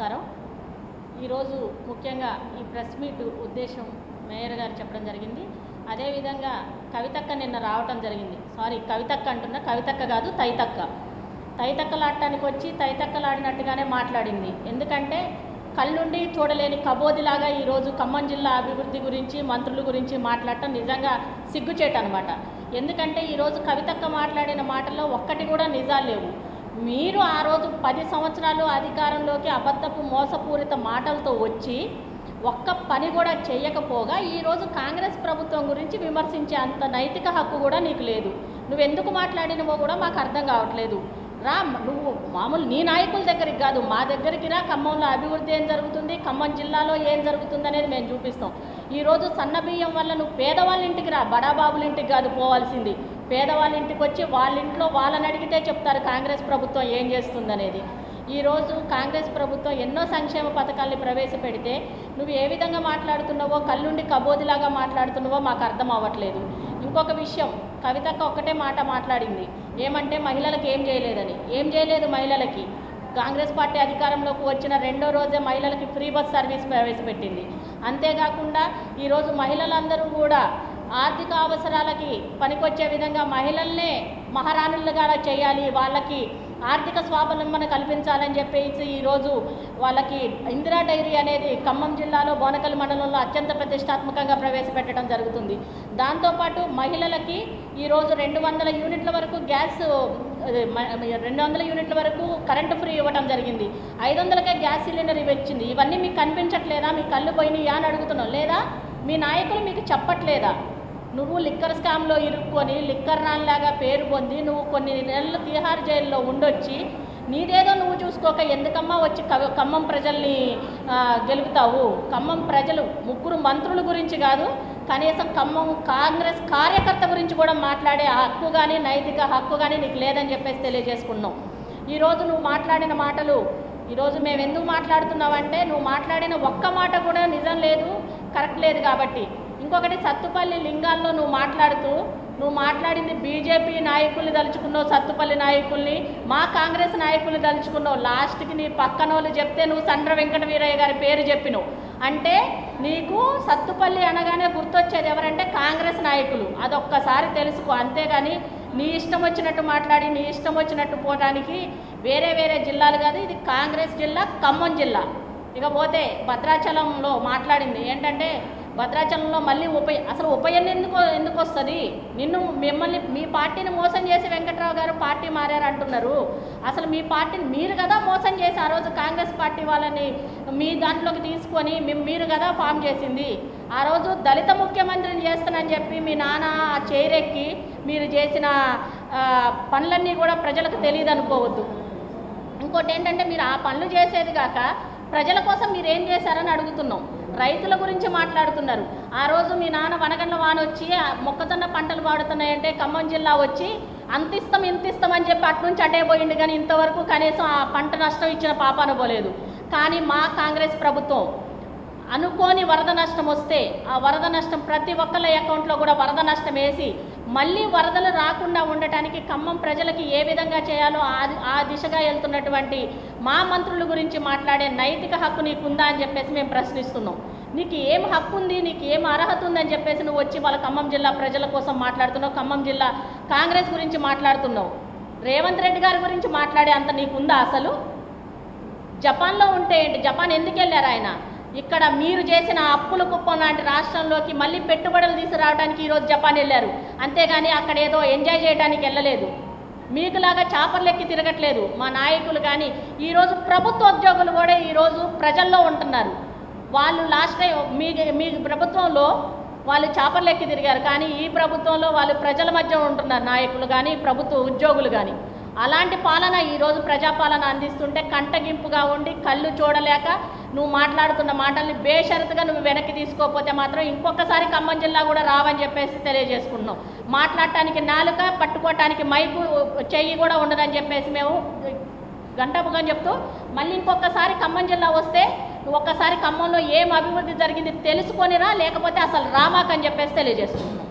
నమస్కారం. ఈరోజు ముఖ్యంగా ఈ ప్రెస్ మీట్ ఉద్దేశం మేయర్ గారు చెప్పడం జరిగింది. అదేవిధంగా కవితక్క నిన్న రావటం జరిగింది. సారీ కవితక్క అంటున్నా కవితక్క కాదు తైతక్క. తైతక్కలాడటానికి వచ్చి తైతక్కలాడినట్టుగానే మాట్లాడింది. ఎందుకంటే కళ్ళుండి చూడలేని కబోదిలాగా ఈరోజు ఖమ్మం జిల్లా అభివృద్ధి గురించి మంత్రుల గురించి మాట్లాడటం నిజంగా సిగ్గుచేట అనమాట ఎందుకంటే ఈరోజు కవితక్క మాట్లాడిన మాటల్లో ఒక్కటి కూడా నిజాలు లేవు. మీరు ఆ రోజు పది సంవత్సరాలు అధికారంలోకి అబద్ధపు మోసపూరిత మాటలతో వచ్చి ఒక్క పని కూడా చేయకపోగా ఈరోజు కాంగ్రెస్ ప్రభుత్వం గురించి విమర్శించే అంత నైతిక హక్కు కూడా నీకు లేదు. నువ్వు ఎందుకు మాట్లాడినవో కూడా మాకు అర్థం కావట్లేదు. రా నువ్వు మామూలు నీ నాయకుల దగ్గరికి కాదు మా దగ్గరికి రా. ఖమ్మంలో అభివృద్ధి ఏం జరుగుతుంది? ఖమ్మం జిల్లాలో ఏం జరుగుతుంది అనేది మేము చూపిస్తాం. ఈరోజు సన్న బియ్యం వల్ల నువ్వు పేదవాళ్ళ ఇంటికి రా బడాబాబుల ఇంటికి కాదు పోవాల్సింది. పేదవాళ్ళ ఇంటికి వచ్చి వాళ్ళ ఇంట్లో వాళ్ళని అడిగితే చెప్తారు కాంగ్రెస్ ప్రభుత్వం ఏం చేస్తుందనేది. ఈరోజు కాంగ్రెస్ ప్రభుత్వం ఎన్నో సంక్షేమ పథకాల్ని ప్రవేశపెడితే నువ్వు ఏ విధంగా మాట్లాడుతున్నావో కళ్ళుండి కబోదిలాగా మాట్లాడుతున్నావో మాకు అర్థం అవ్వట్లేదు. ఇంకొక విషయం కవితక్క ఒక్కటే మాట మాట్లాడింది. ఏమంటే మహిళలకు ఏం చేయలేదని. ఏం చేయలేదు మహిళలకి. కాంగ్రెస్ పార్టీ అధికారంలోకి వచ్చిన రెండో రోజే మహిళలకి ఫ్రీ బస్ సర్వీస్ ప్రవేశపెట్టింది. అంతేకాకుండా ఈరోజు మహిళలందరూ కూడా ఆర్థిక అవసరాలకి పనికొచ్చే విధంగా మహిళల్నే మహారాణులుగా చేయాలి. వాళ్ళకి ఆర్థిక స్వావలంబన కల్పించాలని చెప్పేసి ఈరోజు వాళ్ళకి ఇందిరా డైరీ అనేది ఖమ్మం జిల్లాలో బోనకల్ మండలంలో అత్యంత ప్రతిష్టాత్మకంగా ప్రవేశపెట్టడం జరుగుతుంది. దాంతోపాటు మహిళలకి ఈరోజు రెండు వందల యూనిట్ల వరకు గ్యాస్ రెండు వందల యూనిట్ల వరకు కరెంటు ఫ్రీ ఇవ్వడం జరిగింది. ఐదు వందలకే గ్యాస్ సిలిండర్ ఇవ్వచ్చింది. ఇవన్నీ మీకు కనిపించట్లేదా? మీ కళ్ళు పోయినాయా అని అడుగుతున్నాం. లేదా? మీ నాయకులు మీకు చెప్పట్లేదా? నువ్వు లిక్కర్ స్కామ్లో ఇరుక్కొని లిక్కర్ రాన్లాగా పేరు పొంది నువ్వు కొన్ని నెలలు తిహార్ జైల్లో ఉండొచ్చి నీదేదో నువ్వు చూసుకోక ఎందుకమ్మా వచ్చి ఖమ్మం ప్రజల్ని గెలుపుతావు? ఖమ్మం ప్రజలు ముగ్గురు మంత్రుల గురించి కాదు కనీసం ఖమ్మం కాంగ్రెస్ కార్యకర్త గురించి కూడా మాట్లాడే హక్కు కానీ నైతిక హక్కు కానీ నీకు లేదని చెప్పేసి తెలియజేసుకున్నాం. ఈరోజు నువ్వు మాట్లాడిన మాటలు ఈరోజు మేము ఎందుకు మాట్లాడుతున్నావంటే నువ్వు మాట్లాడిన ఒక్క మాట కూడా నిజం లేదు కరెక్ట్ లేదు కాబట్టి. ఇంకొకటి సత్తుపల్లి లింగాల్లో నువ్వు మాట్లాడుతూ నువ్వు మాట్లాడింది బీజేపీ నాయకుల్ని తలుచుకున్నావు సత్తుపల్లి నాయకుల్ని. మా కాంగ్రెస్ నాయకుల్ని తలుచుకున్నావు. లాస్ట్కి నీ పక్కన వాళ్ళు చెప్తే నువ్వు సండ్ర వెంకట వీరయ్య గారి పేరు చెప్పినావు. అంటే నీకు సత్తుపల్లి అనగానే గుర్తొచ్చేది ఎవరంటే కాంగ్రెస్ నాయకులు. అదొక్కసారి తెలుసుకో. అంతేగాని నీ ఇష్టం వచ్చినట్టు మాట్లాడి నీ ఇష్టం వచ్చినట్టు పోవడానికి వేరే వేరే జిల్లాలు కాదు ఇది కాంగ్రెస్ జిల్లా ఖమ్మం జిల్లా. ఇకపోతే భద్రాచలంలో మాట్లాడింది ఏంటంటే భద్రాచలంలో మళ్ళీ ఉప అసలు ఉప ఎందుకు ఎందుకు వస్తుంది నిన్ను మిమ్మల్ని మీ పార్టీని మోసం చేసి వెంకట్రావు గారు పార్టీ మారారు అంటున్నారు. అసలు మీ పార్టీని మీరు కదా మోసం చేసి ఆ రోజు కాంగ్రెస్ పార్టీ వాళ్ళని మీ దాంట్లోకి తీసుకొని మీరు కదా ఫామ్ చేసింది. ఆ రోజు దళిత ముఖ్యమంత్రిని చేస్తానని చెప్పి మీ నాన్న ఆ చైరెక్కి మీరు చేసిన పనులన్నీ కూడా ప్రజలకు తెలియదు అనుకోవద్దు. ఇంకోటి ఏంటంటే మీరు ఆ పనులు చేసేది కాక ప్రజల కోసం మీరు ఏం చేశారని అడుగుతున్నాం. రైతుల గురించి మాట్లాడుతున్నారు. ఆ రోజు మీ నాన్న వనగండ్ల వాన వచ్చి మొక్కజొన్న పంటలు పాడుతున్నాయంటే ఖమ్మం జిల్లా వచ్చి అంత ఇస్తాం ఇంత ఇస్తాం అని చెప్పి అటు నుంచి అటే పోయింది కానీ ఇంతవరకు కనీసం ఆ పంట నష్టం ఇచ్చిన పాపాన పోలేదు కానీ మా కాంగ్రెస్ ప్రభుత్వం అనుకోని వరద నష్టం వస్తే ఆ వరద నష్టం ప్రతి ఒక్కళ్ళ అకౌంట్లో కూడా వరద నష్టం వేసి మళ్ళీ వరదలు రాకుండా ఉండటానికి ఖమ్మం ప్రజలకి ఏ విధంగా చేయాలో ఆ ఆ దిశగా వెళ్తున్నటువంటి మా మంత్రుల గురించి మాట్లాడే నైతిక హక్కు నీకుందా అని చెప్పేసి మేము ప్రశ్నిస్తున్నాం. నీకు ఏం హక్కు ఉంది నీకు ఏం అర్హత ఉందని చెప్పేసి నువ్వు వచ్చి వాళ్ళ ఖమ్మం జిల్లా ప్రజల కోసం మాట్లాడుతున్నావు ఖమ్మం జిల్లా కాంగ్రెస్ గురించి మాట్లాడుతున్నావు. రేవంత్ రెడ్డి గారి గురించి మాట్లాడే అంత నీకుందా అసలు? జపాన్లో ఉంటే ఏంటి? జపాన్ ఎందుకు వెళ్ళారు ఆయన? ఇక్కడ మీరు చేసిన అప్పుల కుప్పం లాంటి రాష్ట్రంలోకి మళ్ళీ పెట్టుబడులు తీసుకురావడానికి ఈరోజు జపాన్ వెళ్ళారు. అంతేగాని అక్కడ ఏదో ఎంజాయ్ చేయడానికి వెళ్ళలేదు. మీకులాగా చాపర్లెక్కి తిరగట్లేదు. మా నాయకులు కానీ ఈరోజు ప్రభుత్వ ఉద్యోగులు కూడా ఈరోజు ప్రజల్లో ఉంటున్నారు. వాళ్ళు లాస్ట్ టైం మీ మీ ప్రభుత్వంలో వాళ్ళు చాపర్లెక్కి తిరిగారు. కానీ ఈ ప్రభుత్వంలో వాళ్ళు ప్రజల మధ్య ఉంటున్నారు. నాయకులు కానీ ప్రభుత్వ ఉద్యోగులు కానీ. అలాంటి పాలన ఈరోజు ప్రజాపాలన అందిస్తుంటే కంటగింపుగా ఉండి కళ్ళు చూడలేక నువ్వు మాట్లాడుతున్న మాటల్ని బేషరతుగా నువ్వు వెనక్కి తీసుకోకపోతే మాత్రం ఇంకొకసారి ఖమ్మం జిల్లా కూడా రావని చెప్పేసి తెలియజేసుకున్నాం. మాట్లాడటానికి నాలుక పట్టుకోవటానికి మైకు చెయ్యి కూడా ఉండదని చెప్పేసి మేము గంటపుగా చెప్తూ మళ్ళీ ఇంకొకసారి ఖమ్మం జిల్లా వస్తే నువ్వు ఒక్కసారి ఖమ్మంలో ఏం అభివృద్ధి జరిగింది తెలుసుకొనిరా లేకపోతే అసలు రామాకని చెప్పేసి తెలియజేసుకుంటున్నాం.